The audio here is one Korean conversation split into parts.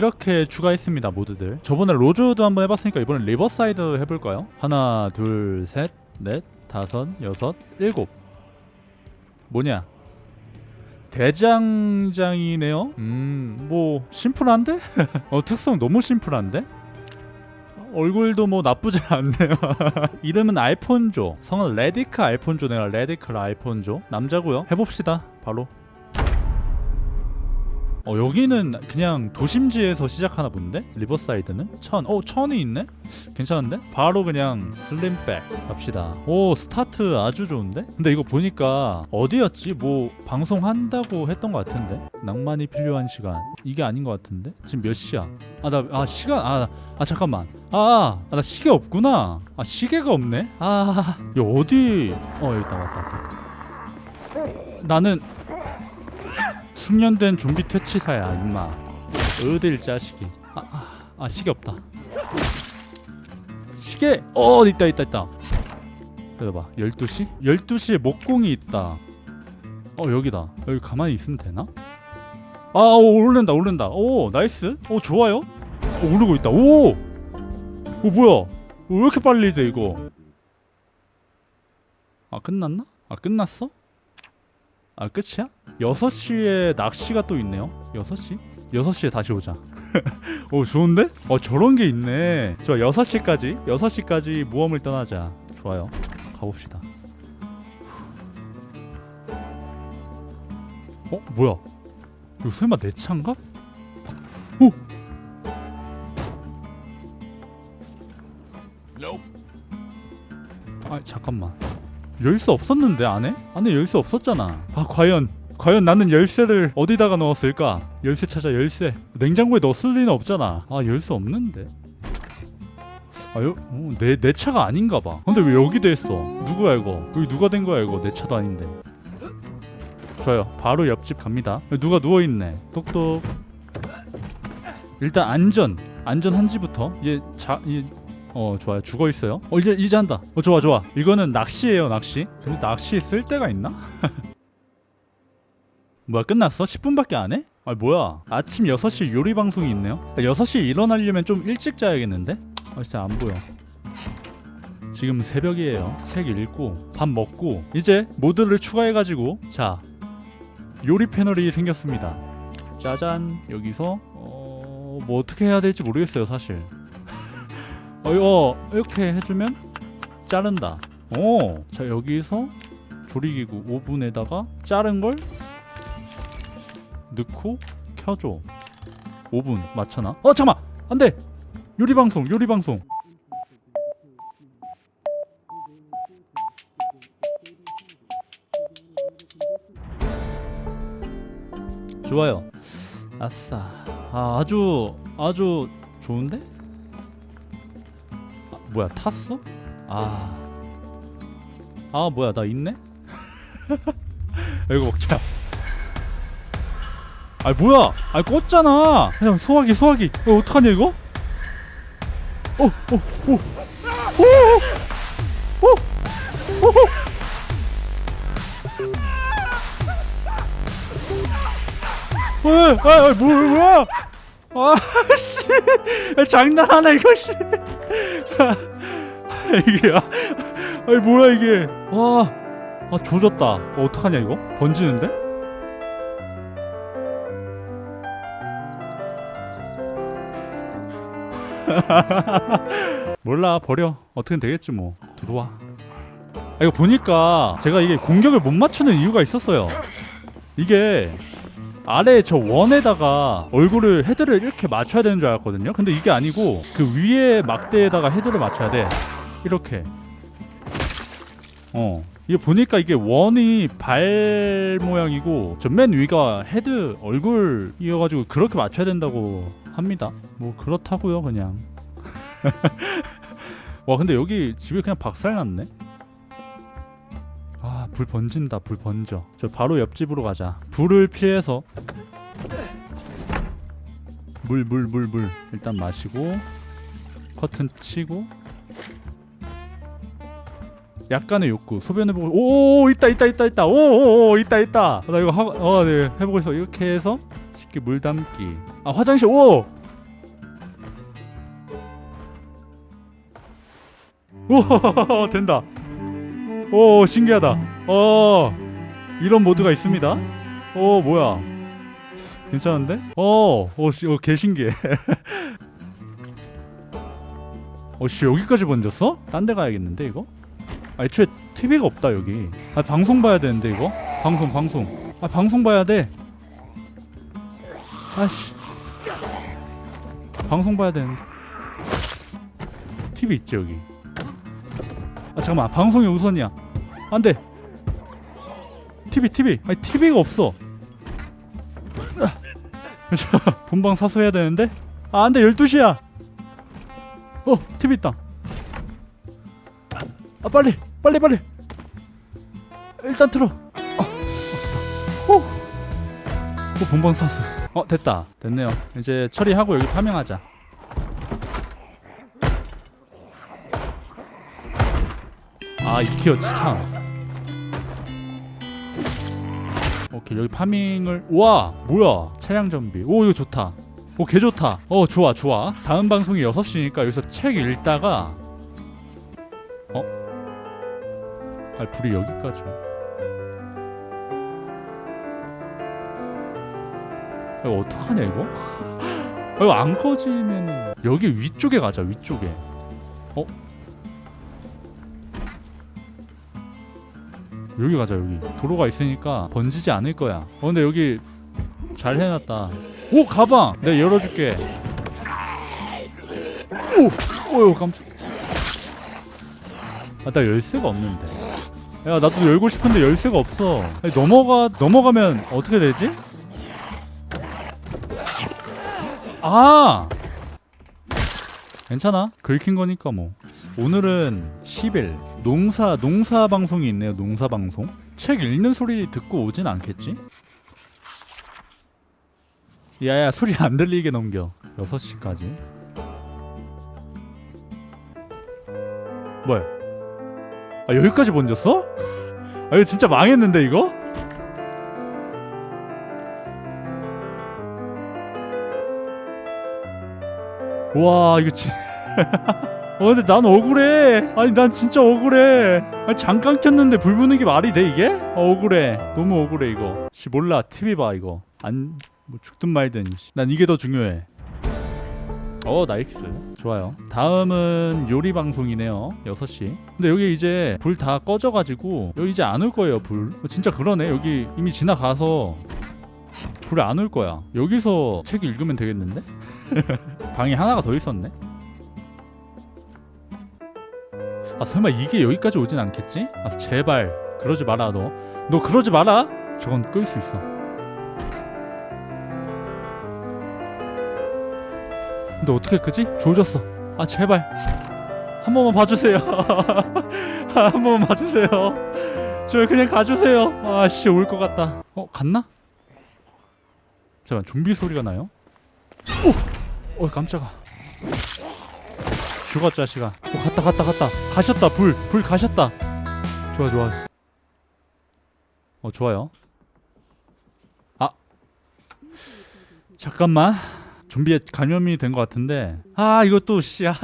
이렇게 추가했습니다 모드들. 저번에 로즈우드 한번 해봤으니까 이번엔 리버사이드 해볼까요? 하나 둘셋넷 다섯 여섯 일곱. 뭐냐? 대장장이네요? 음 뭐 심플한데? 어 특성 너무 심플한데? 얼굴도 뭐 나쁘지 않네요. 이름은 알폰조. 성은 레디크 알폰조네요. 레디크 알폰조. 남자고요. 해봅시다. 바로 어 여기는 그냥 도심지에서 시작하나 본데 리버사이드는 천. 어 천이 있네. 괜찮은데? 바로 그냥 슬림백 갑시다. 오 스타트 아주 좋은데? 근데 이거 보니까 어디였지? 뭐 방송한다고 했던 것 같은데 낭만이 필요한 시간 이게 아닌 것 같은데 지금 몇 시야? 아 나 아 시간 아, 아 잠깐만 아나 시계 없구나. 아 시계가 없네. 아 여기 어디? 어 여기 있다 왔다. 왔다. 나는 숙련된 좀비 퇴치사야 임마. 어딜 자식이. 아, 아, 아 시계 없다. 시계 어 있다 있다 있다. 기다려봐. 12시? 12시에 목공이 있다. 어 여기다. 여기 가만히 있으면 되나? 아 오, 오른다 오른다. 오 나이스. 오 좋아요. 오, 오르고 있다. 오! 오 뭐야? 왜 이렇게 빨리 돼 이거? 아 끝났나? 아 끝났어? 아 끝이야? 6시에 낚시가 또 있네요 6시? 6시에 다시 오자 오 좋은데? 어 저런 게 있네 좋아 6시까지 6시까지 모험을 떠나자 좋아요 가봅시다 어? 뭐야 이거 설마 내 차인가? 오! 아 잠깐만 열쇠 없었는데 안에? 안에 열쇠 없었잖아. 아 과연 과연 나는 열쇠를 어디다가 넣었을까? 열쇠 찾아 열쇠. 냉장고에 넣었을 리는 없잖아. 아 열쇠 없는데. 아내내 내 차가 아닌가 봐. 근데 왜 여기 돼 있어? 누구야 이거? 여기 누가 된 거야 이거? 내 차도 아닌데. 좋아요. 바로 옆집 갑니다. 누가 누워 있네. 똑똑. 일단 안전 안전 한지부터 얘 자 얘 어 좋아요 죽어 있어요 어 이제 이제 한다 어 좋아 좋아 이거는 낚시예요 낚시 근데 낚시 쓸 데가 있나 뭐야 끝났어? 10분밖에 안 해? 아 뭐야? 아침 6시 요리 방송이 있네요? 6시에 일어나려면 좀 일찍 자야겠는데? 아 진짜 안 보여. 지금 새벽이에요. 책 읽고 밥 먹고 이제 모드를 추가해가지고 자 요리 패널이 생겼습니다. 짜잔. 여기서 어 뭐 어떻게 해야 될지 모르겠어요 사실. 어, 이거 이렇게 해주면 자른다. 오, 자 여기서 조리기구 오븐에다가 자른 걸 넣고 켜줘. 오븐 맞춰놔. 어 잠만, 안돼. 요리 방송, 요리 방송. 좋아요. 아싸. 아, 아주 아주 좋은데? 아, 뭐야 탔어? 아. 아 뭐야 나 있네? 이거 먹자. 아 뭐야? 아 껐잖아. 그냥 소화기 소화기. 어 어떡하냐 이거? 어, 어, 오, 오, 오, 오, 오, 오. 왜? 아, 아, 뭐, 뭐야? 아, 씨, 장난하나 이거 씨. 이게 아, 아니 뭐야 이게? 와, 아 조졌다. 어, 어떡하냐 이거? 번지는데? 몰라 버려. 어떻게든 되겠지 뭐. 들어와. 아, 이거 보니까 제가 이게 공격을 못 맞추는 이유가 있었어요. 이게 아래 저 원에다가 얼굴을 헤드를 이렇게 맞춰야 되는 줄 알았거든요. 근데 이게 아니고 그 위에 막대에다가 헤드를 맞춰야 돼. 이렇게. 어. 이게 보니까 이게 원이 발 모양이고 저 맨 위가 헤드 얼굴이어가지고 그렇게 맞춰야 된다고 합니다. 뭐 그렇다고요 그냥. 와 근데 여기 집이 그냥 박살났네. 아, 불 번진다. 불 번져. 저 바로 옆집으로 가자. 불을 피해서 물 물 물 물 일단 마시고 커튼 치고 약간의 욕구 소변해 보고 오 있다 있다 있다 있다 오오오 있다 있다 나 이거 하, 어네 해보고 있어 이렇게 해서 쉽게 물 담기 아 화장실 오 우와 된다 오 신기하다 어 이런 모드가 있습니다 오 뭐야 괜찮은데? 어, 어, 씨, 어, 개 신기해. 어, 씨, 여기까지 번졌어? 딴 데 가야겠는데, 이거? 아, 애초에 TV가 없다, 여기. 아, 방송 봐야 되는데, 이거? 방송, 방송. 아, 방송 봐야 돼. 아씨. 방송 봐야 되는데. TV 있지, 여기. 아, 잠깐만. 방송이 우선이야. 안 돼. TV, TV. 아니, TV가 없어. 본방 사수해야 되는데? 아, 안 돼. 12시야. 어, TV 있다. 아, 빨리. 빨리 빨리. 일단 틀어. 어, 어 됐다. 오. 오, 본방 사수. 어, 됐다. 됐네요. 이제 처리하고 여기 파밍하자. 아, 이키였지 참. 오케이 여기 파밍을 우와 뭐야 차량 정비 오 이거 좋다 오 개 좋다 어 좋아 좋아 다음 방송이 6시니까 여기서 책 읽다가 어? 아 불이 여기까지 이거 어떡하냐 이거? 아, 이거 안 꺼지면 여기 위쪽에 가자 위쪽에 어? 여기 가자 여기. 도로가 있으니까 번지지 않을 거야. 어 근데 여기 잘 해놨다. 오 가방! 내가 열어줄게. 오! 오유 깜짝 아나 열쇠가 없는데. 야 나도 열고 싶은데 열쇠가 없어. 아니, 넘어가 넘어가면 어떻게 되지? 아! 괜찮아? 긁힌 거니까 뭐 오늘은 10일 농사 농사 방송이 있네요 농사 방송 책 읽는 소리 듣고 오진 않겠지? 야야 소리 안 들리게 넘겨 6시까지 뭐야 아 여기까지 번졌어? 아 이거 진짜 망했는데 이거? 와 이거 진 어 근데 난 억울해. 아니 난 진짜 억울해. 아니, 잠깐 켰는데 불 붙는 게 말이 돼 이게? 어, 억울해. 너무 억울해 이거. 씨 몰라. TV 봐 이거. 안 뭐 죽든 말든 씨. 난 이게 더 중요해. 어 나이스. 좋아요. 다음은 요리 방송이네요. 6시. 근데 여기 이제 불 다 꺼져가지고 여기 이제 안 올 거예요 불. 어, 진짜 그러네. 여기 이미 지나가서 불이 안올 거야. 여기서 책 읽으면 되겠는데? 방에 하나가 더 있었네 아 설마 이게 여기까지 오진 않겠지? 아 제발 그러지 마라 너. 너 그러지 마라. 저건 끌 수 있어. 근데 어떻게 끄지? 조졌어. 아 제발 한 번만 봐주세요. 한 번만 봐주세요. 저 그냥 가주세요. 아씨 올 것 같다. 어 갔나? 잠깐 좀비 소리가 나요? 오! 어 깜짝아. 죽었 자식아. 어 갔다 갔다 갔다. 가셨다 불. 불 가셨다. 좋아 좋아. 어 좋아요. 아 잠깐만. 좀비에 감염이 된 것 같은데. 아 이것도 씨. 아,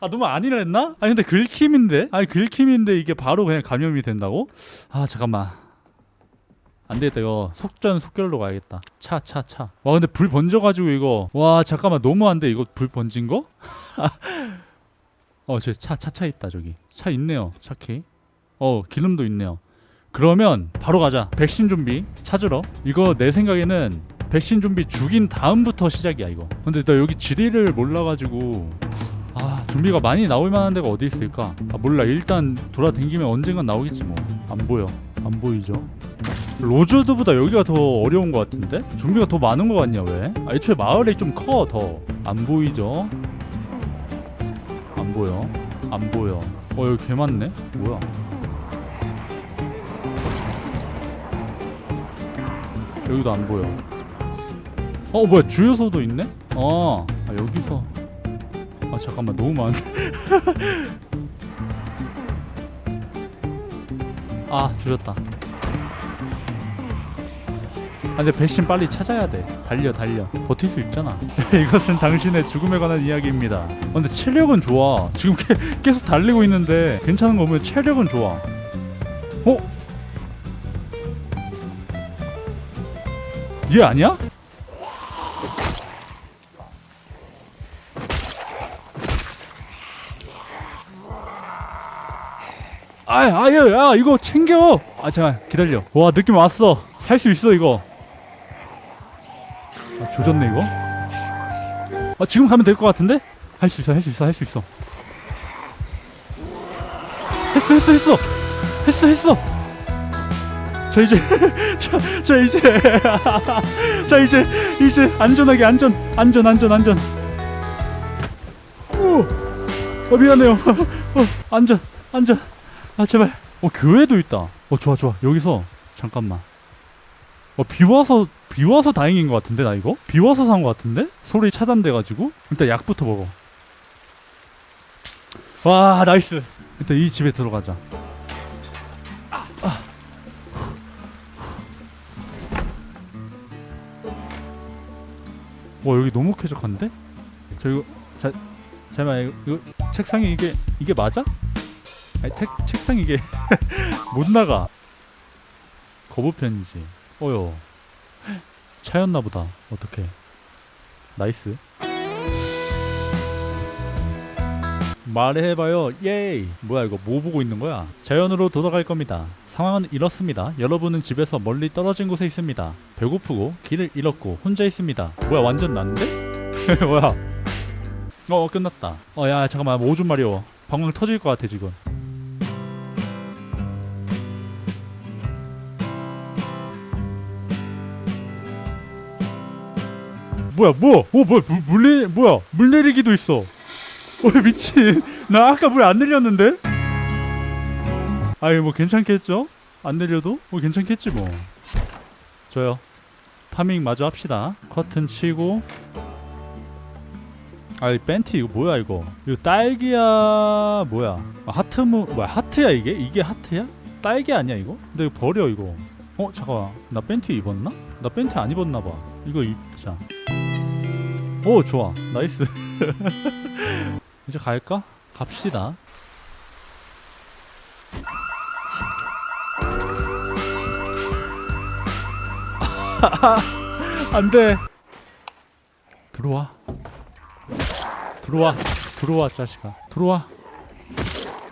아 너무 안일했나? 아니 근데 긁힘인데? 아니 긁힘인데 이게 바로 그냥 감염이 된다고? 아 잠깐만. 안 되겠다 이거 속전속결로 가야겠다 차 차차와 근데 불 번져가지고 이거 와 잠깐만 너무한데 이거 불 번진 거? 어, 저차차 차 있다 저기. 차 있네요. 차키. 어, 기름도 있네요. 그러면 바로 가자. 백신 좀비 찾으러. 이거 내 생각에는 백신 좀비 죽인 다음부터 시작이야 이거. 근데 나 여기 지리를 몰라가지고 아 좀비가 많이 나올 만한 데가 어디 있을까? 아 몰라. 일단 돌아다니면 언젠간 나오겠지 뭐. 안 보여. 안 보이죠? 로즈우드보다 여기가 더 어려운 것 같은데? 좀비가 더 많은 것 같냐 왜? 아, 애초에 마을이 좀 커 더. 안 보이죠? 안 보여. 안 보여. 어 여기 개 많네. 뭐야? 여기도 안 보여. 어 뭐야 주유소도 있네? 어 아, 여기서. 아 잠깐만 너무 많은데. 아 줄였다. 근데 배신 빨리 찾아야 돼 달려 달려 버틸 수 있잖아 이것은 당신의 죽음에 관한 이야기입니다 어, 근데 체력은 좋아 지금 계, 계속 달리고 있는데 괜찮은 거 보면 체력은 좋아 어? 얘 아니야? 아, 아유, 야, 이거 챙겨. 아, 잠깐 기다려. 와, 느낌 왔어. 살 수 있어 이거. 아, 조졌네 이거. 아, 지금 가면 될 것 같은데? 할 수 있어, 할 수 있어, 할 수 있어. 했어, 했어, 했어, 했어, 했어. 자 이제, 자, 자 이제, 자 이제, 이제 안전하게 안전, 안전, 안전, 안전. 오, 어, 미안해요. 어, 안전, 안전. 아 제발. 어 교회도 있다. 어 좋아 좋아. 여기서 잠깐만. 어 비 와서 비 와서 다행인 것 같은데 나 이거? 비 와서 산 것 같은데? 소리 차단돼가지고 일단 약부터 먹어. 와 나이스. 일단 이 집에 들어가자. 아. 와 여기 너무 쾌적한데? 저 이거 자 잠깐만 이거, 이거 책상에 이게 이게 맞아? 아니 책, 책상 이게 못 나가 거부 편이지 어여. 차였나 보다. 어떡해. 나이스. 말해봐요. 예이. 뭐야 이거 뭐 보고 있는 거야? 자연으로 돌아갈 겁니다. 상황은 이렇습니다. 여러분은 집에서 멀리 떨어진 곳에 있습니다. 배고프고 길을 잃었고 혼자 있습니다. 뭐야 완전 난데? 뭐야. 어 끝났다. 어야 잠깐만. 뭐 오줌 마려워. 방광 터질 것 같아 지금 뭐야 뭐? 어 뭐야 물, 물 내, 뭐야 물 내리기도 있어 어 미친 나 아까 물 안 내렸는데? 아이 뭐 괜찮겠죠? 안 내려도 뭐 괜찮겠지 뭐 저요 파밍 마저 합시다 커튼 치고 아이 팬티 이거 뭐야 이거 이거 딸기야 뭐야 아, 하트 무 뭐야 하트야 이게? 이게 하트야? 딸기 아니야 이거? 근데 이거 버려 이거 어 잠깐만 나 팬티 입었나? 나 팬티 안 입었나 봐 이거 입자 오 좋아. 나이스. 이제 갈까? 갑시다. 안돼. 들어와. 들어와. 들어와 자식아. 들어와.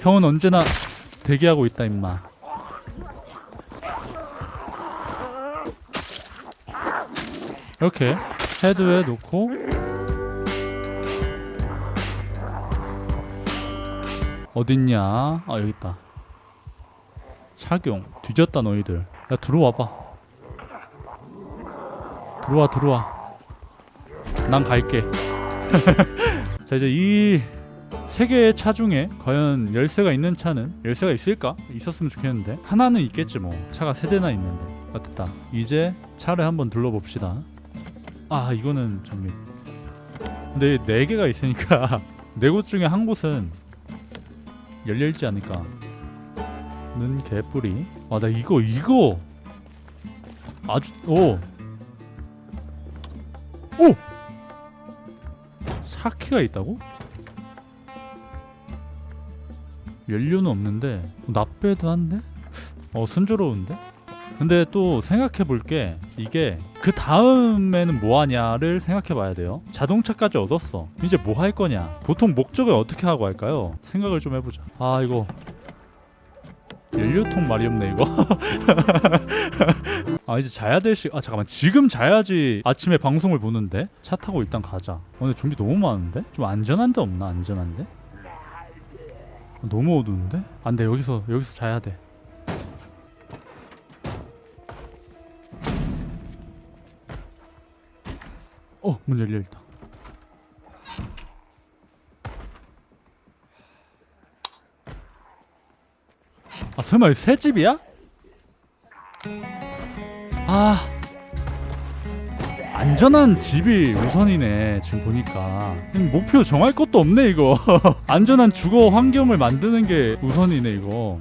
형은 언제나 대기하고 있다 임마. 이렇게 헤드에 놓고 어딨냐? 아 여기 있다. 착용. 뒤졌다 너희들. 야 들어와봐. 들어와 들어와. 난 갈게. 자 이제 이 세 개의 차 중에 과연 열쇠가 있는 차는 열쇠가 있을까? 있었으면 좋겠는데. 하나는 있겠지 뭐. 차가 세 대나 있는데. 아 됐다. 이제 차를 한번 둘러봅시다. 아 이거는 좀 근데 네 개가 있으니까 네 곳 중에 한 곳은 열려있지 않을까 는 개뿌리 아 나 이거 이거 아주 오 오! 차키가 있다고? 연료는 없는데 납배드한데? 어 순조로운데? 근데 또 생각해 볼 게 이게 그 다음에는 뭐 하냐를 생각해 봐야 돼요. 자동차까지 얻었어. 이제 뭐 할 거냐? 보통 목적을 어떻게 하고 할까요? 생각을 좀 해보자. 아 이거 연료통 말이 없네 이거. 아 이제 자야 될 시. 아 잠깐만 지금 자야지 아침에 방송을 보는데 차 타고 일단 가자. 어, 근데 좀비 너무 많은데? 좀 안전한 데 없나 안전한 데? 너무 어두운데? 안돼 여기서 여기서 자야 돼. 어, 문 열려 있다. 아, 설마 새 집이야? 아. 안전한 집이 우선이네. 지금 보니까. 음, 목표 정할 것도 없네, 이거. 안전한 주거 환경을 만드는 게 우선이네, 이거.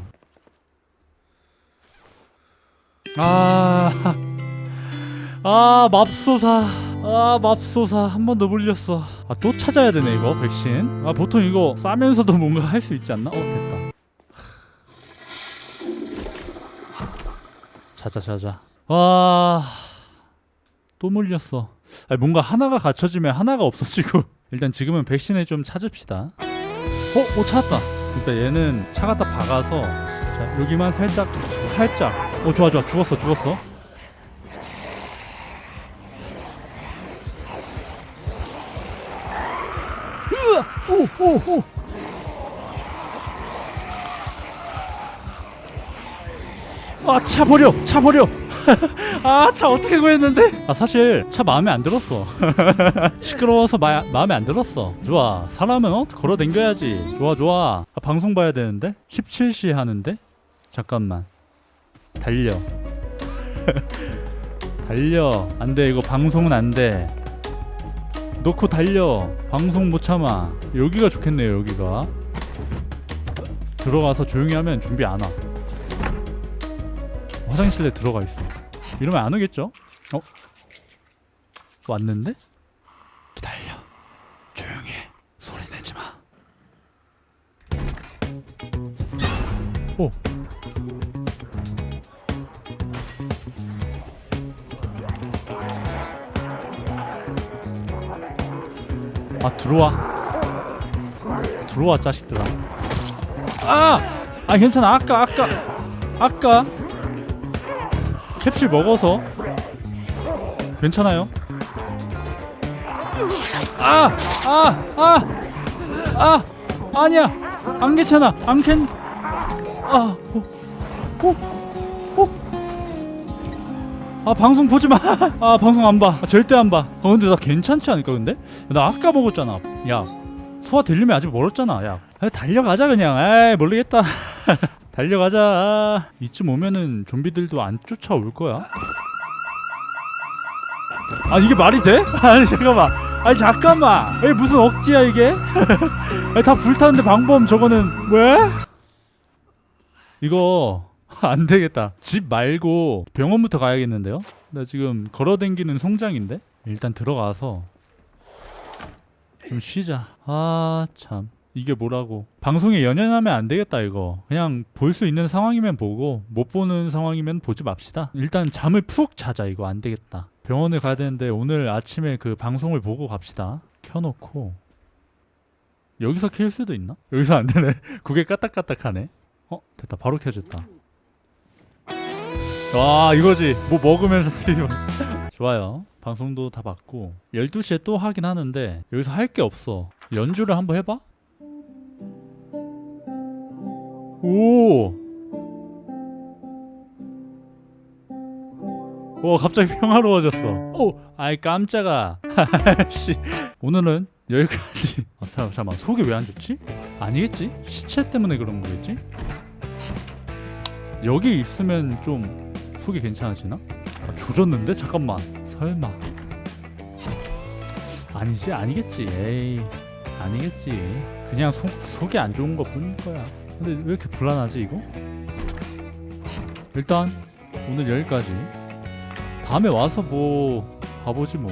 아. 아 맙소사 아 맙소사. 한 번 더 물렸어. 아 또 찾아야 되네 이거 백신. 아 보통 이거 싸면서도 뭔가 할 수 있지 않나? 어 됐다. 자자 자자. 와또 물렸어. 아 뭔가 하나가 갖춰지면 하나가 없어지고. 일단 지금은 백신을 좀 찾읍시다. 어? 어 찾았다. 일단 얘는 차 갖다 박아서 자 여기만 살짝 살짝. 어 좋아 좋아. 죽었어 죽었어 오오오 아 차 버려 차 버려. 아 차 어떻게 구했는데? 아 사실 차 마음에 안 들었어. 시끄러워서 마, 마음에 안 들었어. 좋아 사람은 어? 걸어 댕겨야지. 좋아 좋아. 아, 방송 봐야 되는데? 17시 하는데? 잠깐만. 달려. 달려. 안 돼 이거 방송은 안 돼 놓고 달려 방송 못 참아 여기가 좋겠네요 여기가 들어가서 조용히 하면 좀비 안 와 화장실에 들어가 있어 이러면 안 오겠죠? 어? 왔는데? 기다려 조용히 해 소리 내지 마 오. 아 들어와 들어와 자식들아 아! 아 괜찮아 아까 아까 아까 캡슐 먹어서 괜찮아요 아! 아! 아! 아! 아니야 안 괜찮아 안 괜... 아! 호, 호, 호. 아 방송 보지 마. 아 방송 안 봐. 아, 절대 안 봐. 어 근데 나 괜찮지 않을까 근데? 나 아까 먹었잖아. 야 소화 되려면 아직 멀었잖아. 야 아, 달려가자 그냥. 에이 모르겠다. 달려가자. 아, 이쯤 오면은 좀비들도 안 쫓아올 거야. 아 이게 말이 돼? 아니 잠깐만. 아니 잠깐만. 에 무슨 억지야 이게? 아니, 다 불타는데 방법 저거는 왜? 이거 안 되겠다. 집 말고 병원부터 가야겠는데요? 나 지금 걸어댕기는 송장인데? 일단 들어가서 좀 쉬자. 아, 참. 이게 뭐라고. 방송에 연연하면 안 되겠다, 이거. 그냥 볼 수 있는 상황이면 보고, 못 보는 상황이면 보지 맙시다. 일단 잠을 푹 자자, 이거 안 되겠다. 병원을 가야 되는데, 오늘 아침에 그 방송을 보고 갑시다. 켜놓고. 여기서 켤 수도 있나? 여기서 안 되네. 그게 까딱까딱하네. 어? 됐다. 바로 켜졌다. 와 이거지. 뭐 먹으면서 스트리밍 좋아요. 방송도 다 봤고. 12시에 또 하긴 하는데 여기서 할 게 없어. 연주를 한번 해봐. 오! 와 갑자기 평화로워졌어. 오 아이 깜짝아. 씨. 오늘은 여기까지. 아, 잠깐만, 잠깐만. 속이 왜 안 좋지? 아니겠지? 시체 때문에 그런 거겠지? 여기 있으면 좀 속이 괜찮아지나? 아, 조졌는데? 잠깐만. 설마. 아니지 아니겠지. 에이 아니겠지. 그냥 속, 속이 안 좋은 것 뿐일 거야. 근데 왜 이렇게 불안하지 이거? 일단 오늘 여기까지. 다음에 와서 뭐 봐보지 뭐